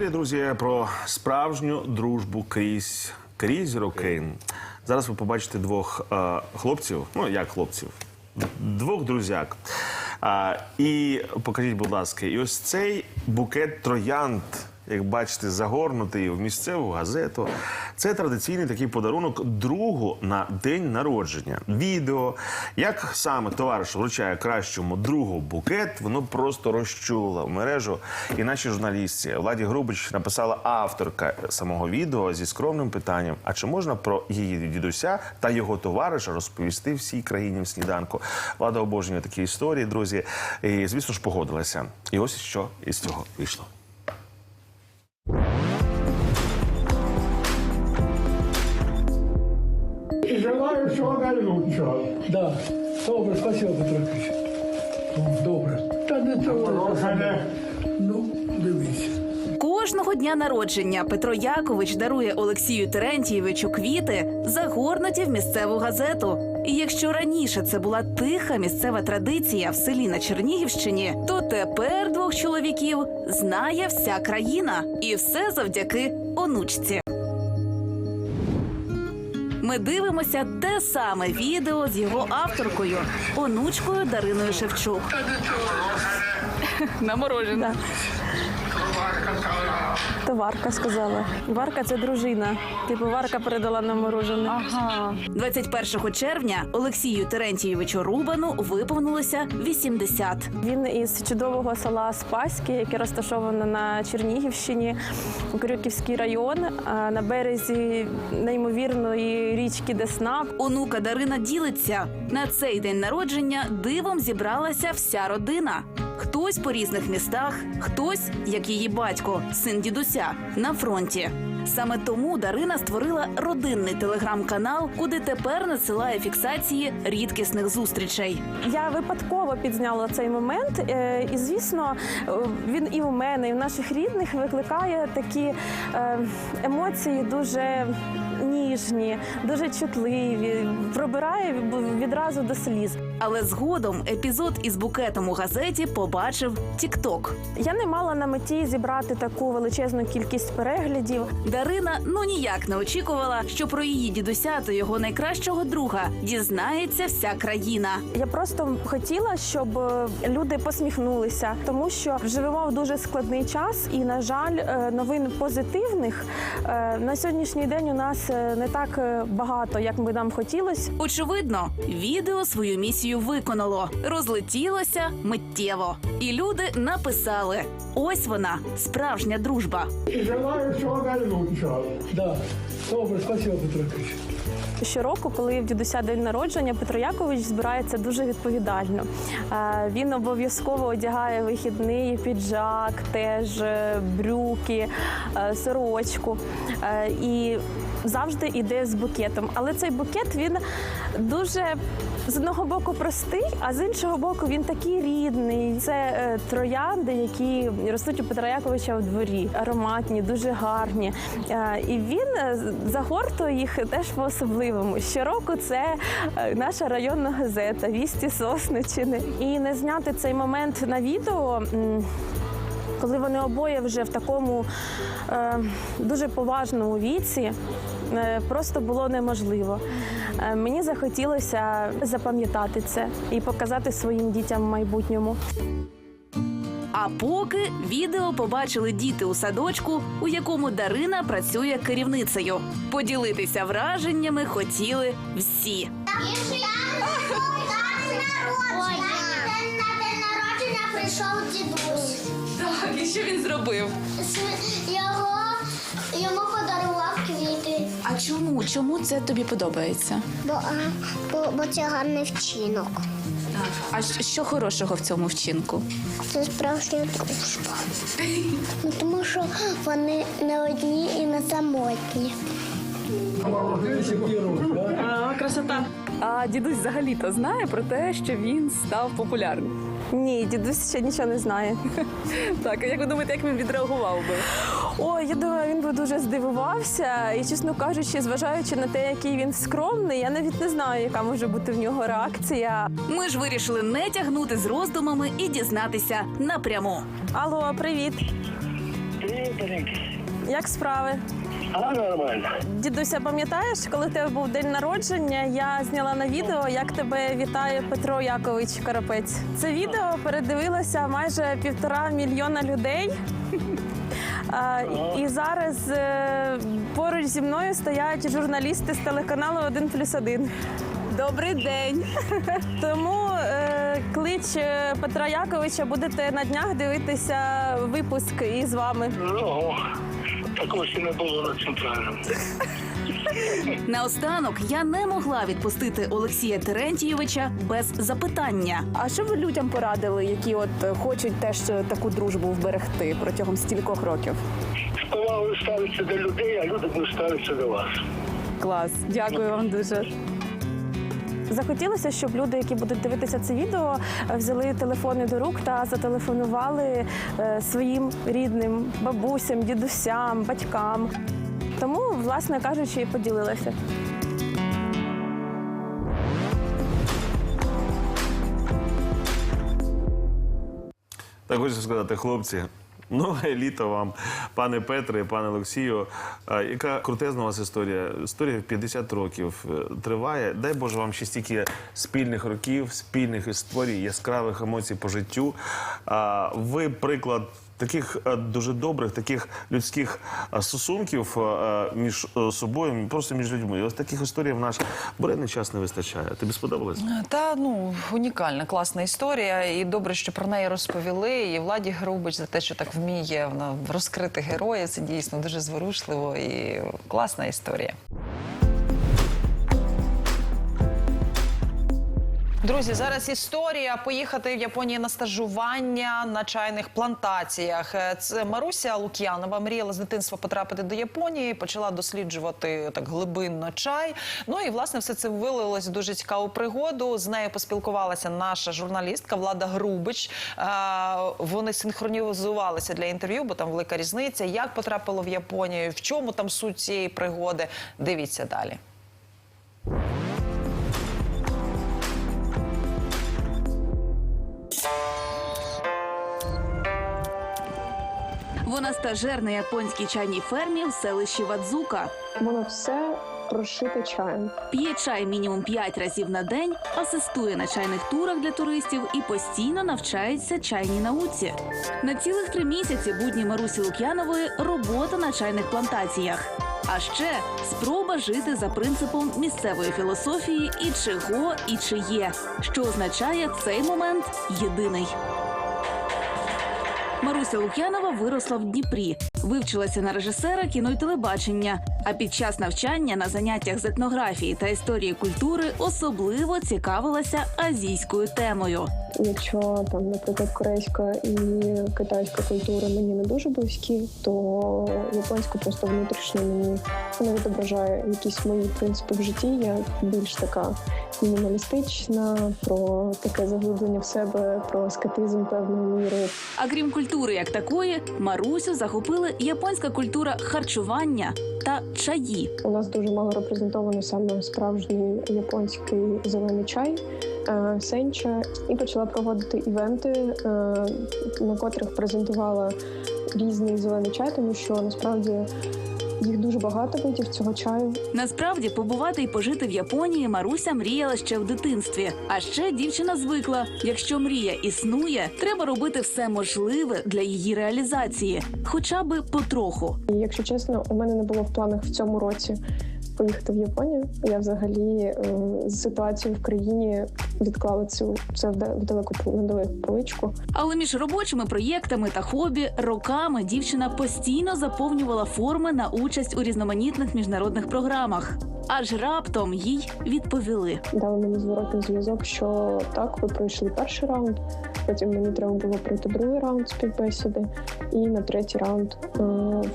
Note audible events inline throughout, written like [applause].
Історія, друзі, про справжню дружбу крізь крізь роки. Зараз ви побачите двох е, хлопців. Ну як хлопців, двох друзяк. Е, і покажіть, будь ласка, і ось цей букет троянд, як бачите, загорнутий в місцеву газету. Це традиційний такий подарунок другу на день народження. Відео, як саме товариш вручає кращому другу букет, воно просто розчуло в мережу. І наші журналістці Владі Грубич написала авторка самого відео зі скромним питанням: а чи можна про її дідуся та його товариша розповісти всій країні в сніданку? Влада обожнює такі історії, друзі. І звісно ж погодилася. І ось що із цього вийшло. Желаю всего наилучшего. Да, добре, спасибо, Петро Ильич. Добре. Та не того. Ну, дивись. Кожного дня народження Петро Якович дарує Олексію Терентійовичу квіти, загорнуті в місцеву газету. І якщо раніше це була тиха місцева традиція в селі на Чернігівщині, то тепер двох чоловіків знає вся країна, і все завдяки онучці. Ми дивимося те саме відео з його авторкою, онучкою Дариною Шевчук. [laughs] Наморожена. То Варка сказала. Варка це дружина. Типу Варка передала нам морожене. 21 червня Олексію Терентійовичу Рубану виповнилося 80. Він із чудового села Спаське, яке розташоване на Чернігівщині, Крюківський район, на березі неймовірної річки Десна. Онука Дарина ділиться. На цей день народження дивом зібралася вся родина. Хтось по різних містах, хтось, як її батько, син дідуся, на фронті. Саме тому Дарина створила родинний телеграм-канал, куди тепер надсилає фіксації рідкісних зустрічей. Я випадково підзняла цей момент, е, і звісно, е, він і у мене, і в наших рідних викликає такі е, емоції дуже ніжні, дуже чутливі, пробирає відразу до сліз. Але згодом епізод із букетом у газеті побачив Тікток. Я не мала на меті зібрати таку величезну кількість переглядів. Дарина ну ніяк не очікувала, що про її дідуся та його найкращого друга дізнається вся країна. Я просто хотіла, щоб е, люди посміхнулися, тому що живемо в дуже складний час, і на жаль, е, новин позитивних е, на сьогоднішній день у нас не так багато, як би нам хотілося. Очевидно, відео свою місію виконало, розлетілося миттєво. І люди написали: ось вона, справжня дружба. Желаю всего наилучшего. Да, добре, спасибо, Петро Ильич. Щороку, коли в дідуся день народження, Петро Якович збирається дуже відповідально. Е, Він обов'язково одягає вихідний піджак, теж е, брюки, е, сорочку і завжди йде з букетом. Але цей букет він дуже з одного боку простий, а з іншого боку він такий рідний. Це е, троянди, які ростуть у Петра Яковича в дворі, ароматні, дуже гарні. Е, І він е, загортує їх теж по-особливому. Щороку це е, наша районна газета Вісті Сосничини. І не зняти цей момент на відео. Коли вони обоє вже в такому е, дуже поважному віці, е, просто було неможливо. Е, мені захотілося запам'ятати це і показати своїм дітям в майбутньому. А поки відео побачили діти у садочку, у якому Дарина працює керівницею. Поділитися враженнями хотіли всі. Ой, день народження прийшов дідусь. Так, і що він зробив? Його йому подарував квіти, А чому? Чому це тобі подобається? бо, а, бо, бо це гарний вчинок. А що хорошого в цьому вчинку? Це справжня дружба. Ну, тому що вони не одні і не самотні. Який? А дідусь взагалі-то знає про те, що він став популярним. Ні, дідусь ще нічого не знає. [laughs] Так, а як ви думаєте, як він відреагував би? Ой, я думаю, він би дуже здивувався. І, чесно кажучи, зважаючи на те, який він скромний, я навіть не знаю, яка може бути в нього реакція. Ми ж вирішили не тягнути з роздумами і дізнатися напряму. Алло, привіт. И Як справи? А, нормально. Дідуся, пам'ятаєш, коли в тебе був день народження, я зняла на відео, як тебе вітає Петро Якович Карапець. Це відео передивилося майже півтора мільйона людей. А, і зараз е, поруч зі мною стоять журналісти з телеканалу 1 плюс 1. Добрий день. [laughs] Тому е, клич е, Петра Яковича будете на днях дивитися випуск із вами. Ого, такого ще не було на центральному. [laughs] Наостанок я не могла відпустити Олексія Терентійовича без запитання. А що ви людям порадили, які от е, хочуть теж е, таку дружбу вберегти протягом стількох років? З повагою ставиться до людей, а люди будуть ставитися до вас. Клас, дякую вам дуже. Захотілося, щоб люди, які будуть дивитися це відео, взяли телефони до рук та зателефонували е, своїм рідним бабусям, дідусям, батькам. Тому, власне кажучи, і поділилася. Так хочу сказати, хлопці. [laughs] Нове літо вам, пане Петре, пане Олексію. Яка крутезна у вас історія? Історія в 50 років е, триває. Дай Боже вам ще стільки спільних років, спільних історій, яскравих емоцій по життю. Ви приклад таких е, дуже добрих, таких людських е, стосунків е, між собою, просто між людьми. І ось таких історій в наш буремний час не вистачає. Тобі сподобалось? Та ну унікальна, класна історія, і добре, що про неї розповіли. І Владі Грубич за те, що так вміє вона розкрити героя. Це дійсно дуже зворушливо і класна історія. Друзі, зараз історія поїхати в Японію на стажування на чайних плантаціях. Е, Це Маруся Лук'янова мріяла з дитинства потрапити до Японії, почала досліджувати так глибинно чай. Ну і власне все це вилилось в дуже цікаву пригоду. З нею поспілкувалася наша журналістка Влада Грубич. Е, Вони синхронізувалися для інтерв'ю, бо там велика різниця. Як потрапило в Японію, в чому там суть цієї пригоди? Дивіться далі. Вона стажер на японській чайній фермі в селищі Вадзука. Воно все прошите чаєм. П'є чай мінімум 5 разів на день, асистує на чайних турах для туристів і постійно навчається чайній науці. На цілих три місяці будні Марусі Лук'янової робота на чайних плантаціях. А ще спроба жити за принципом місцевої філософії і чого, і чиє, що означає в цей момент єдиний. Маруся Лук'янова виросла в Дніпрі, вивчилася на режисера кіно й телебачення. А під час навчання на заняттях з етнографії та історії культури особливо цікавилася азійською темою. Якщо там, наприклад, корейська і китайська культура мені не дуже близькі, то японська просто внутрішньо мені вона відображає якісь мої принципи в житті. Я більш така мінімалістична, про таке заглиблення в себе, про аскетизм певної міри. А крім культури як такої, Марусю захопили японська культура харчування та чаї. У нас дуже мало репрезентовано саме справжній японський зелений чай. е, Сенча і почала проводити івенти, е, на котрих презентувала різний зелений чай, тому що насправді їх дуже багато видів цього чаю. Насправді побувати і пожити в Японії Маруся мріяла ще в дитинстві. А ще дівчина звикла: якщо мрія існує, треба робити все можливе для її реалізації, хоча би потроху. І якщо чесно, у мене не було в планах в цьому році поїхати в Японію. Я взагалі е, з ситуацією в країні відклала цю це в далеку на далеку поличку. Але між робочими проєктами та хобі роками дівчина постійно заповнювала форми на участь у різноманітних міжнародних програмах. Аж раптом їй відповіли. Дали мені зворотний зв'язок, що так, ви пройшли перший раунд. Потім мені треба було пройти другий раунд співбесіди. І на третій раунд е,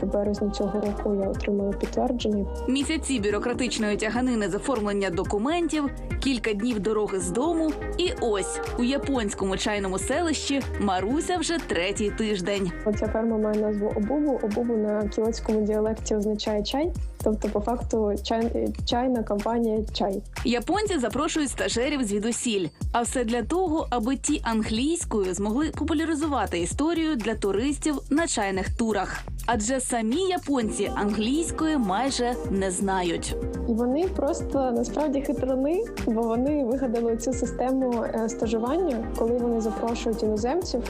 в березні цього року я отримала підтвердження. Місяці бюрократичної тяганини з оформлення документів, кілька днів дороги з дому, і ось у японському чайному селищі Маруся вже третій тиждень. Оця ферма має назву Обубу. Обубу на кіотському діалекті означає чай. Тобто, по факту, чай, чайна компанія чай. Японці запрошують стажерів звідусіль, а все для того, аби ті англійською змогли популяризувати історію для туристів на чайних турах. Адже самі японці англійської майже не знають. І вони просто насправді хитрони, бо вони вигадали цю систему е, стажування, коли вони запрошують іноземців.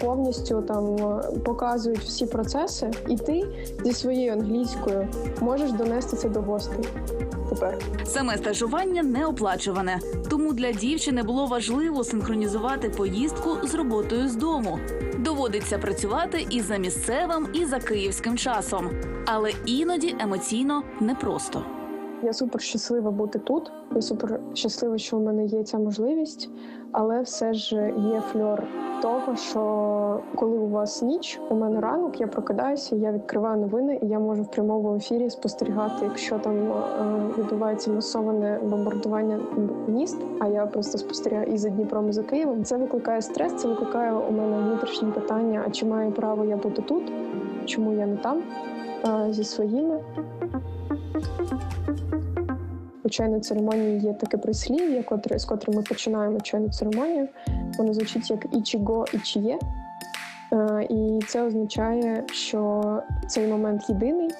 Повністю там е, показують всі процеси, і ти зі своєю англійською можеш донести це до гостей. Тепер Саме стажування не оплачуване, тому для дівчини було важливо синхронізувати поїздку з роботою з дому. Доводиться працювати і за місцевим, і за київським часом, але іноді емоційно непросто. Я супер щаслива бути тут. Я супер щаслива, що в мене є ця можливість, але все ж є фльор того, що коли у вас ніч, у мене ранок, я прокидаюся, я відкриваю новини, і я можу в прямому ефірі спостерігати, якщо там е, відбувається масоване бомбардування міст. А я просто спостерігаю і за Дніпром, і за Києвом. Це викликає стрес, це викликає у мене внутрішні питання: а чи маю право я бути тут? Чому я не там е, зі своїми? У чайної церемонії є таке прислів'я, котре, з котрим ми починаємо чайну церемонію. Воно звучить як ічіго чиє. І це означає, що цей момент єдиний,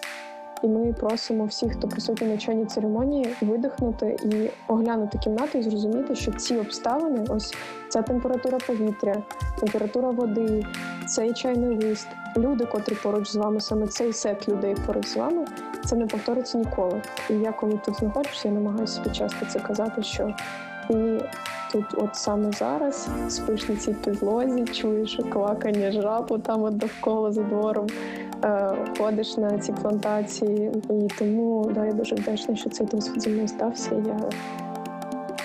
і ми просимо всіх, хто присутній на чайній церемонії, видихнути і оглянути кімнату і зрозуміти, що ці обставини, ось ця температура повітря, температура води, цей чайний лист, люди, котрі поруч з вами, саме цей сет людей поруч з вами, це не повториться ніколи. І я коли тут знаходжуся, я намагаюся собі часто це казати, що ти тут, от саме зараз, спиш на цій підлозі, чуєш квакання жабу там от довкола за двором, ходиш на ці плантації. І тому да, я дуже вдячна, що цей досвід зі мною стався. Я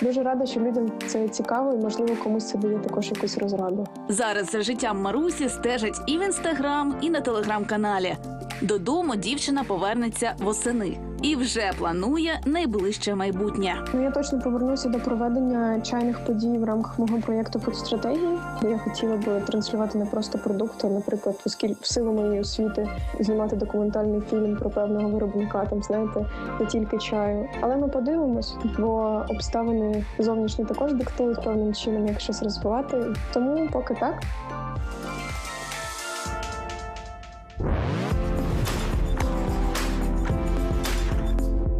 дуже рада, що людям це цікаво, і можливо комусь це дає також якусь розраду. Зараз за життям Марусі стежить і в інстаграм, і на телеграм-каналі. Додому дівчина повернеться восени і вже планує найближче майбутнє. Ну, я точно повернуся до проведення чайних подій в рамках мого проєкту «Фудстратегії», я хотіла би транслювати не просто продукти, наприклад, оскільки в силу моєї освіти знімати документальний фільм про певного виробника, там знаєте, не тільки чаю. Але ми подивимось, бо обставини зовнішні також диктують певним чином, як щось розвивати. Тому поки так.